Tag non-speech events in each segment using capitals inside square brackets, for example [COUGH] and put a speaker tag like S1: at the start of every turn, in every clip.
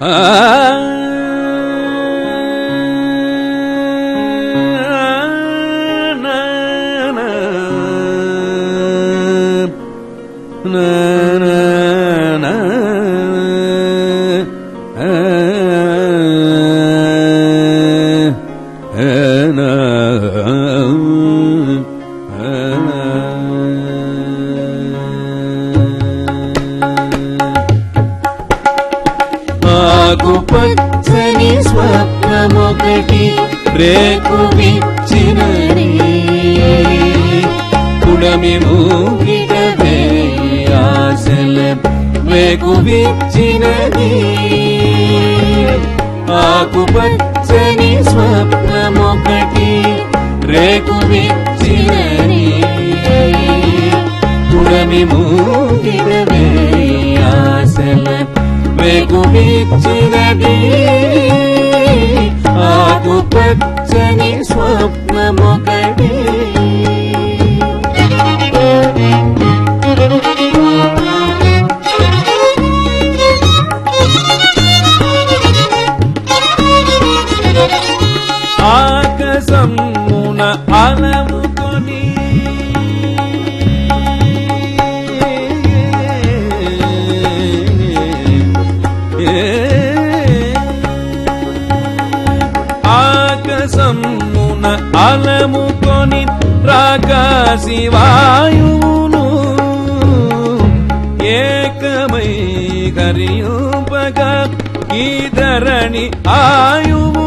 S1: ఆకుపచ్చని [LAUGHS] రేకు కుడమి పుడమి మూగిట వేయి ఆశల రేకు ఆకుపచ్చని స్వప్నమొకటి రేకు విచ్చినది పుడమి ఆశల విచ్చినది ఆకుపచ్చని స్వప్నమొకటి ఆకాశమున అలముకొని రాకాశి వాయువును ఏకమై కరియుపగా ఈ ధరణి ఆయువు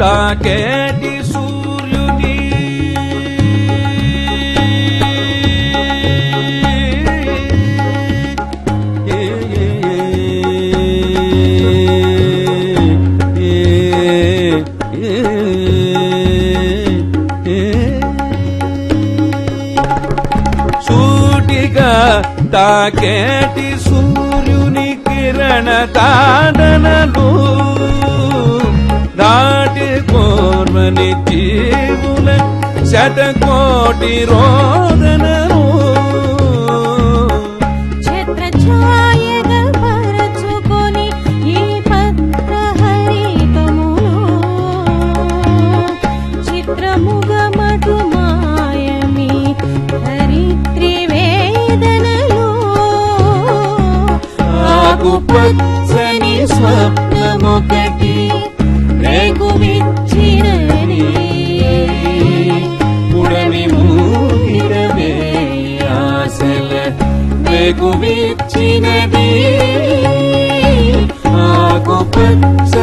S1: తాకేటి సూర్యుని? సూటిగా తాకేటి సూర్యుని కిరణ తాడనలు జీవుల శతకోటి రోదనలు రేగు విచ్చినది. ఆకుపచ్చని స్వప్నమొకటి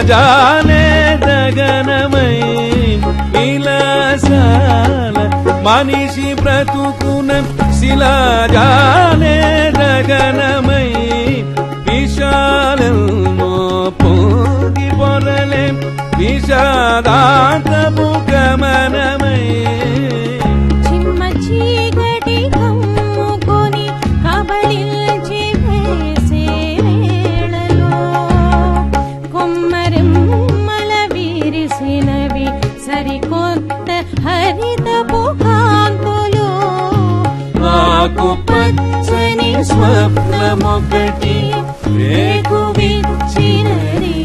S1: శిలాజాలే దగనమై విలాసాల మనిషి బ్రతుకున శిలాజాలే గగనమై
S2: హరితపు కాంతులు
S1: నాకు పచ్చని స్వప్నమొకటి రేకు విచ్చినది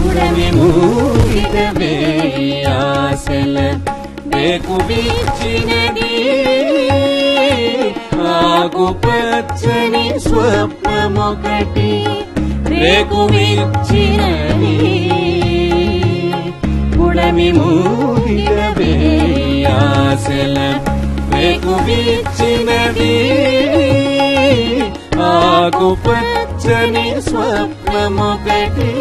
S1: ఉడమి మూగిన వేయి ఆశల రేకు విచ్చినది ఆకు పచ్చని స్వప్నమొకటి రేకు ఆశల రేకు విచ్చినది ఆకు పచ్చని స్వప్నమొకటి.